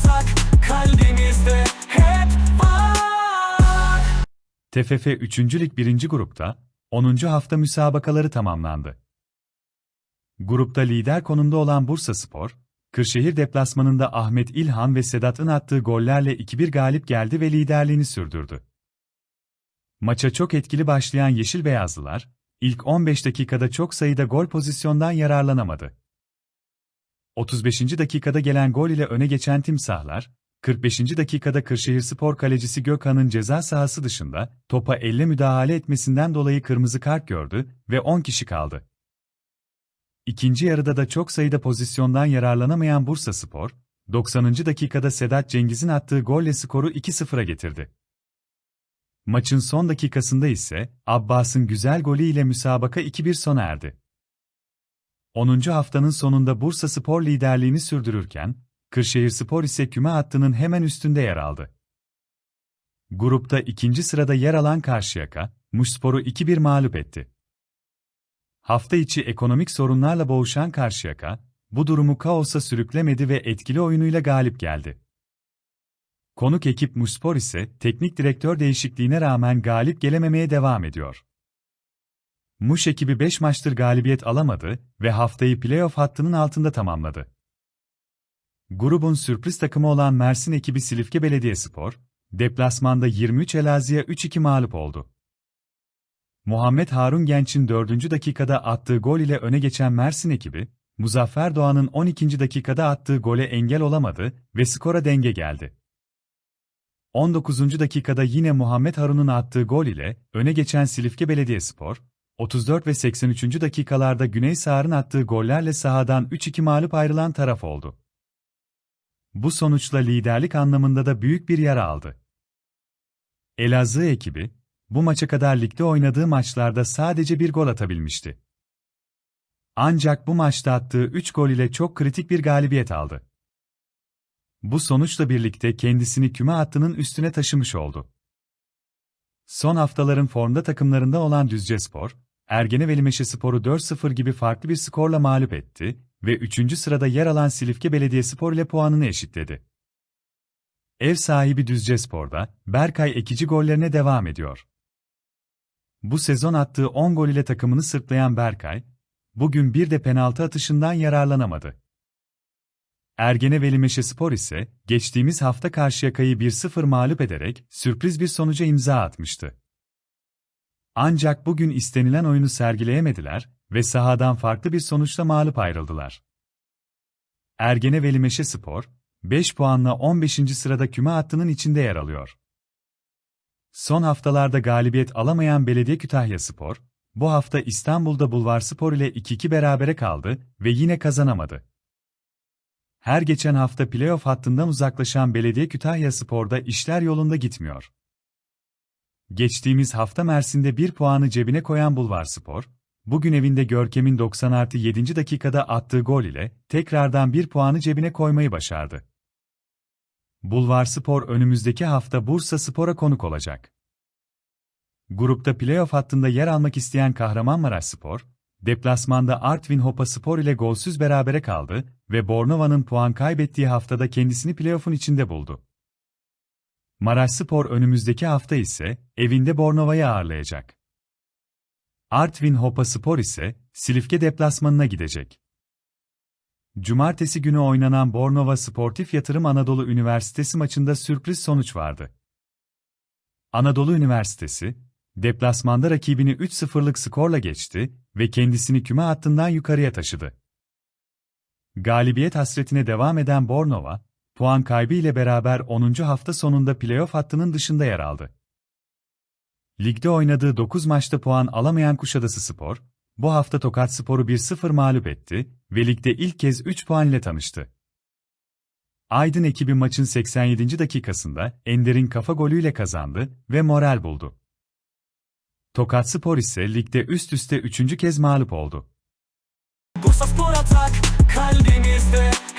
atak kalbimizde hep var. TFF 3. Lig 1. grupta 10. hafta müsabakaları tamamlandı. Grupta lider konumda olan Bursaspor, Kırşehir deplasmanında Ahmet İlhan ve Sedat'ın attığı gollerle 2-1 galip geldi ve liderliğini sürdürdü. Maça çok etkili başlayan Yeşil Beyazlılar, ilk 15 dakikada çok sayıda gol pozisyondan yararlanamadı. 35. dakikada gelen gol ile öne geçen Timsahlar, 45. dakikada Kırşehirspor kalecisi Gökhan'ın ceza sahası dışında topa elle müdahale etmesinden dolayı kırmızı kart gördü ve 10 kişi kaldı. İkinci yarıda da çok sayıda pozisyondan yararlanamayan Bursaspor, 90. dakikada Sedat Cengiz'in attığı golle skoru 2-0'a getirdi. Maçın son dakikasında ise Abbas'ın güzel golü ile müsabaka 2-1 sona erdi. 10. haftanın sonunda Bursaspor liderliğini sürdürürken, Kırşehirspor ise küme hattının hemen üstünde yer aldı. Grupta ikinci sırada yer alan Karşıyaka, Muşspor'u 2-1 mağlup etti. Hafta içi ekonomik sorunlarla boğuşan Karşıyaka, bu durumu kaosa sürüklemedi ve etkili oyunuyla galip geldi. Konuk ekip Muşspor ise teknik direktör değişikliğine rağmen galip gelememeye devam ediyor. Muş ekibi 5 maçtır galibiyet alamadı ve haftayı playoff hattının altında tamamladı. Grubun sürpriz takımı olan Mersin ekibi Silifke Belediyespor, deplasmanda 23 Elazığ'a 3-2 mağlup oldu. Muhammed Harun Genç'in 4. dakikada attığı gol ile öne geçen Mersin ekibi, Muzaffer Doğan'ın 12. dakikada attığı gole engel olamadı ve skora denge geldi. 19. dakikada yine Muhammed Harun'un attığı gol ile öne geçen Silifke Belediyespor, 34 ve 83. dakikalarda Güney Sağır'ın attığı gollerle sahadan 3-2 mağlup ayrılan taraf oldu. Bu sonuçla liderlik anlamında da büyük bir yara aldı. Elazığ ekibi, bu maça kadar ligde oynadığı maçlarda sadece bir gol atabilmişti. Ancak bu maçta attığı 3 gol ile çok kritik bir galibiyet aldı. Bu sonuçla birlikte kendisini küme hattının üstüne taşımış oldu. Son haftaların formda takımlarında olan Düzcespor, Ergeneveli Meşespor'u 4-0 gibi farklı bir skorla mağlup etti ve 3. sırada yer alan Silifke Belediyespor ile puanını eşitledi. Ev sahibi Düzcespor'da Berkay ekici gollerine devam ediyor. Bu sezon attığı 10 gol ile takımını sırtlayan Berkay, bugün bir de penaltı atışından yararlanamadı. Ergeneveli Meşespor ise geçtiğimiz hafta Karşıyaka'yı 1-0 mağlup ederek sürpriz bir sonuca imza atmıştı. Ancak bugün istenilen oyunu sergileyemediler ve sahadan farklı bir sonuçla mağlup ayrıldılar. Ergeneveli Meşespor, 5 puanla 15. sırada küme hattının içinde yer alıyor. Son haftalarda galibiyet alamayan Belediye Kütahyaspor, bu hafta İstanbul'da Bulvarspor ile 2-2 berabere kaldı ve yine kazanamadı. Her geçen hafta playoff hattından uzaklaşan Belediye Kütahyaspor'da işler yolunda gitmiyor. Geçtiğimiz hafta Mersin'de bir puanı cebine koyan Bulvarspor, bugün evinde Görkem'in 90 artı 7. dakikada attığı gol ile tekrardan bir puanı cebine koymayı başardı. Bulvarspor önümüzdeki hafta Bursa Spor'a konuk olacak. Grupta playoff hattında yer almak isteyen Kahramanmaraşspor, deplasmanda Artvin Hopa Spor ile golsüz berabere kaldı ve Bornova'nın puan kaybettiği haftada kendisini playoff'un içinde buldu. Maraşspor önümüzdeki hafta ise evinde Bornova'yı ağırlayacak. Artvin Hopa Spor ise Silifke deplasmanına gidecek. Cumartesi günü oynanan Bornova Sportif Yatırım Anadolu Üniversitesi maçında sürpriz sonuç vardı. Anadolu Üniversitesi, deplasmanda rakibini 3-0'lık skorla geçti ve kendisini küme hattından yukarıya taşıdı. Galibiyet hasretine devam eden Bornova, puan kaybı ile beraber 10. hafta sonunda playoff hattının dışında yer aldı. Ligde oynadığı 9 maçta puan alamayan Kuşadası Spor, bu hafta Tokat Spor'u 1-0 mağlup etti ve ligde ilk kez 3 puan ile tanıştı. Aydın ekibi maçın 87. dakikasında Ender'in kafa golüyle kazandı ve moral buldu. Tokat Spor ise ligde üst üste üçüncü kez mağlup oldu. Bursa Spor atak kalbimizde